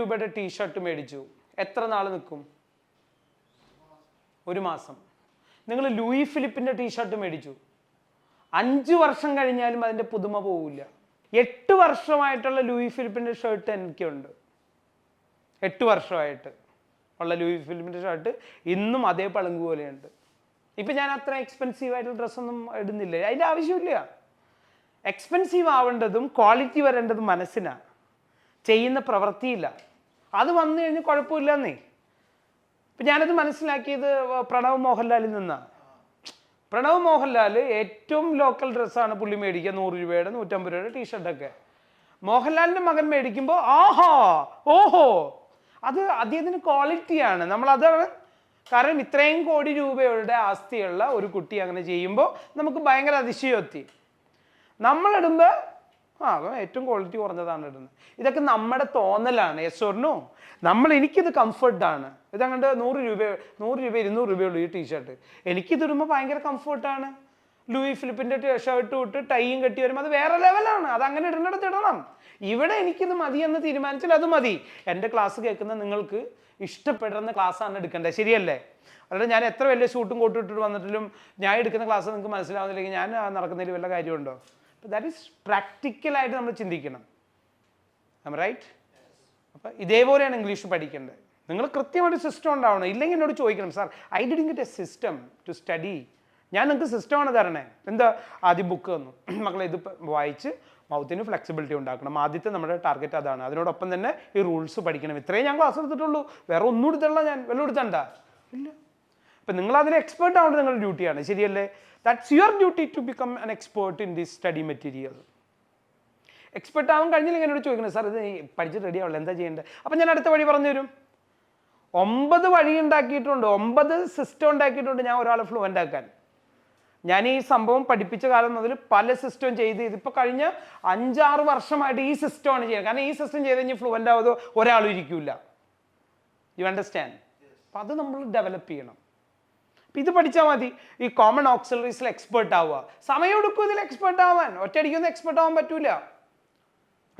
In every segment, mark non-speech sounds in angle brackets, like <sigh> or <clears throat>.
രൂപയുടെ ടീഷർട്ട് മേടിച്ചു. എത്ര നാൾ നിൽക്കും ഒരു മാസം. നിങ്ങൾ ലൂയി ഫിലിപ്പിന്റെ ടീഷർട്ട് മേടിച്ചു. അഞ്ച് വർഷം കഴിഞ്ഞാലും അതിന്റെ പുതുമ പോവില്ല. എട്ട് വർഷമായിട്ടുള്ള ലൂയി ഫിലിപ്പിന്റെ ഷർട്ട് എനിക്കുണ്ട്. എട്ട് വർഷമായിട്ട് ഉള്ള ലൂയി ഫിലിപ്പിന്റെ ഷർട്ട് ഇന്നും അതേ പളുങ്ക് പോലെയുണ്ട്. ഇപ്പം ഞാൻ അത്ര എക്സ്പെൻസീവ് ആയിട്ടുള്ള ഡ്രസ്സൊന്നും ഇടുന്നില്ല. അതിന്റെ ആവശ്യമില്ല. എക്സ്പെൻസീവ് ആവേണ്ടതും ക്വാളിറ്റി വരേണ്ടതും മനസ്സിനാണ് ചെയ്യുന്ന പ്രവൃത്തിയില്ല. അത് വന്നു കഴിഞ്ഞാൽ കുഴപ്പമില്ലെന്നേ. ഇപ്പം ഞാനത് മനസ്സിലാക്കിയത് പ്രണവ് മോഹൻലാലിൽ നിന്നാണ് പ്രണവ് മോഹൻലാൽ ഏറ്റവും ലോക്കൽ ഡ്രസ്സാണ് പുള്ളി മേടിക്കുക നൂറ് രൂപയുടെ നൂറ്റമ്പത് രൂപയുടെ ടീഷർട്ടൊക്കെ മോഹൻലാലിന്റെ മകൻ മേടിക്കുമ്പോൾ ആഹാ ഓഹോ അത് അദ്ദേഹത്തിന് ക്വാളിറ്റിയാണ് നമ്മൾ അതാണ് കാരണം ഇത്രയും കോടി രൂപയുടെ ആസ്തിയുള്ള ഒരു കുട്ടി അങ്ങനെ ചെയ്യുമ്പോൾ നമുക്ക് ഭയങ്കര അതിശയോക്തി നമ്മളിടുമ്പോൾ ആ ഏറ്റവും ക്വാളിറ്റി കുറഞ്ഞതാണ് ഇടുന്നത്. ഇതൊക്കെ നമ്മുടെ തോന്നലാണ് യെസ് നമ്മൾ എനിക്കിത് കംഫർട്ടാണ് ഇതങ്ങണ്ട് നൂറ് രൂപ നൂറ് രൂപ ഇരുന്നൂറ് രൂപയുള്ളൂ ഈ ടീഷർട്ട് എനിക്കിതിടുമ്പോൾ ഭയങ്കര കംഫർട്ടാണ് ലൂയി ഫിലിപ്പിന്റെ ഷർട്ട് ഇട്ട് ടൈയും കെട്ടി വരുമ്പോൾ അത് വേറെ ലെവലാണ് അത് അങ്ങനെ ഇടുന്നിടത്ത് ഇടണം. ഇവിടെ എനിക്കിത് മതി എന്ന് തീരുമാനിച്ചാൽ അത് മതി. എന്റെ ക്ലാസ് കേൾക്കുന്ന നിങ്ങൾക്ക് ഇഷ്ടപ്പെടുന്ന ക്ലാസ്സാണ് എടുക്കേണ്ടത്. ശരിയല്ലേ? അല്ലാതെ ഞാൻ എത്ര വലിയ ഷൂട്ടും കോട്ടും ഇട്ടിട്ട് വന്നിട്ടിലും ഞാൻ എടുക്കുന്ന ക്ലാസ് നിങ്ങൾക്ക് മനസ്സിലാവുന്നില്ലെങ്കിൽ ഞാൻ നടക്കുന്നതിൽ വല്ല കാര്യമുണ്ടോ? ദാറ്റ് ഈസ് പ്രാക്ടിക്കലായിട്ട് നമ്മൾ ചിന്തിക്കണം. റൈറ്റ് അപ്പം ഇതേപോലെയാണ് ഇംഗ്ലീഷ് പഠിക്കേണ്ടത്. നിങ്ങൾ കൃത്യമായിട്ട് സിസ്റ്റം ഉണ്ടാവണം. ഇല്ലെങ്കിൽ എന്നോട് ചോദിക്കണം sir I didn't get a system to study ഞാൻ നിങ്ങൾക്ക് സിസ്റ്റമാണ് തരണേ. എന്താ? ആദ്യം ബുക്ക് തന്നു. <clears throat> മക്കളെ ഇത് വായിച്ച് മൗത്തിന് ഫ്ലെക്സിബിലിറ്റി ഉണ്ടാക്കണം. ആദ്യത്തെ നമ്മുടെ ടാർഗറ്റ് അതാണ്. അതിനോടൊപ്പം തന്നെ ഈ റൂൾസ് പഠിക്കണം. ഇത്രയും ഞാൻ ക്ലാസ് എടുത്തിട്ടുള്ളൂ. വേറെ ഒന്നും എടുത്തല്ല ഞാൻ. വല്ലതും എടുത്തണ്ട? ഇല്ല. അപ്പം നിങ്ങൾ അതിൽ എക്സ്പേർട്ട് ആവേണ്ടത് നിങ്ങളുടെ ഡ്യൂട്ടിയാണ് ശരിയല്ലേ? That's your duty to become an expert in this study material expert ആവാൻ കഴിഞ്ഞില്ലെങ്കിൽ എന്നോട് ചോദിക്കുന്നത്. സാർ ഇത് പഠിച്ച് റെഡി ആവില്ല എന്താ ചെയ്യേണ്ടത്? അപ്പം ഞാൻ അടുത്ത വഴി പറഞ്ഞു തരും ഒമ്പത് വഴി ഉണ്ടാക്കിയിട്ടുണ്ട്. ഒമ്പത് സിസ്റ്റം ഉണ്ടാക്കിയിട്ടുണ്ട് ഞാൻ ഒരാളെ ഫ്ലുവന്റ് ആക്കാൻ. ഞാൻ ഈ സംഭവം പഠിപ്പിച്ച കാലം മുതൽ പല സിസ്റ്റം ചെയ്ത് ഇതിപ്പോൾ കഴിഞ്ഞ അഞ്ചാറ് വർഷമായിട്ട് ഈ സിസ്റ്റമാണ് ചെയ്യുന്നത്. കാരണം ഈ സിസ്റ്റം ചെയ്ത് കഴിഞ്ഞാൽ ഫ്ലുവന്റ് ആവുമോ ഒരാളും ഇരിക്കില്ല യു അണ്ടർസ്റ്റാൻഡ് അപ്പം അത് നമ്മൾ ഡെവലപ്പ് ചെയ്യണം. ഇത് പഠിച്ചാൽ മതി. ഈ കോമൺ ഓക്സിലറീസിൽ എക്സ്പേർട്ട് ആവുക. സമയം എടുക്കും ഇതിൽ എക്സ്പേർട്ട് ആവാൻ. ഒറ്റയടിക്കൊന്നും എക്സ്പേർട്ട് ആവാൻ പറ്റൂല.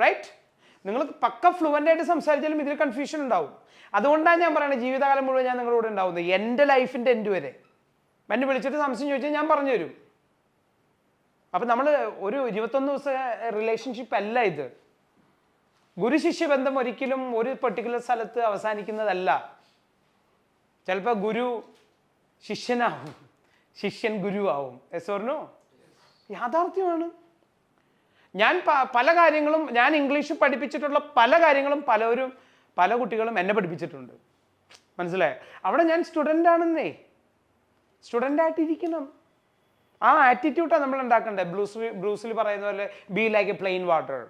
റൈറ്റ് നിങ്ങൾ പക്ക ഫ്ലുവന്റ് ആയിട്ട് സംസാരിച്ചാലും ഇതിൽ കൺഫ്യൂഷൻ ഉണ്ടാവും. അതുകൊണ്ടാണ് ഞാൻ പറയുന്നത് ജീവിതകാലം മുഴുവൻ ഞാൻ നിങ്ങളുടെ കൂടെ ഉണ്ടാവുന്നത്. എന്റെ ലൈഫിന്റെ എൻഡ് വരെ. എന്നെ വിളിച്ചിട്ട് സംശയം ചോദിച്ചാൽ ഞാൻ പറഞ്ഞു തരും. അപ്പം നമ്മൾ ഒരു ഇരുപത്തൊന്ന് ദിവസ റിലേഷൻഷിപ്പ് അല്ല ഇത്. ഗുരു ശിഷ്യ ബന്ധം ഒരിക്കലും ഒരു പെർട്ടിക്കുലർ സ്ഥലത്ത് അവസാനിക്കുന്നതല്ല. ചിലപ്പോൾ ഗുരു ശിഷ്യനാവും. ശിഷ്യൻ ഗുരുവാവും. എസ് ഓർണോ യാഥാർത്ഥ്യമാണ്. ഞാൻ പല കാര്യങ്ങളും ഞാൻ ഇംഗ്ലീഷ് പഠിപ്പിച്ചിട്ടുള്ള പല കാര്യങ്ങളും പലവരും പല കുട്ടികളും എന്നെ പഠിപ്പിച്ചിട്ടുണ്ട്. മനസ്സിലായോ? അവിടെ ഞാൻ സ്റ്റുഡന്റ് ആണെന്നേ. സ്റ്റുഡന്റ് ആയിട്ടിരിക്കണം. ആ ആറ്റിറ്റ്യൂഡാണ് നമ്മൾ ഉണ്ടാക്കേണ്ടത് ബ്ലൂസ് ബ്ലൂസിൽ പറയുന്ന പോലെ be like a plain water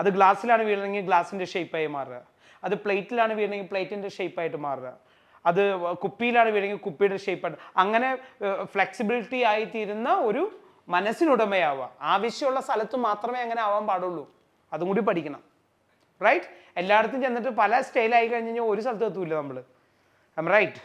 അത് ഗ്ലാസ്സിലാണ് വീണെങ്കിൽ ഗ്ലാസിന്റെ ഷേപ്പായി മാറുക. അത് പ്ലേറ്റിലാണ് വീണെങ്കിൽ പ്ലേറ്റിന്റെ ഷേപ്പായിട്ട് മാറുക. അത് കുപ്പിയിലാണ് വീണെങ്കിൽ കുപ്പിയുടെ ആണ്. അങ്ങനെ ഫ്ലെക്സിബിലിറ്റി ആയിത്തീരുന്ന ഒരു മനസ്സിനുടമയാവുക. ആവശ്യമുള്ള സ്ഥലത്ത് മാത്രമേ അങ്ങനെ ആവാൻ പാടുള്ളൂ. അതും കൂടി പഠിക്കണം. റൈറ്റ് എല്ലായിടത്തും ചെന്നിട്ട് പല സ്റ്റൈലായി കഴിഞ്ഞ് കഴിഞ്ഞാൽ ഒരു സ്ഥലത്ത് എത്തൂല നമ്മൾ റൈറ്റ്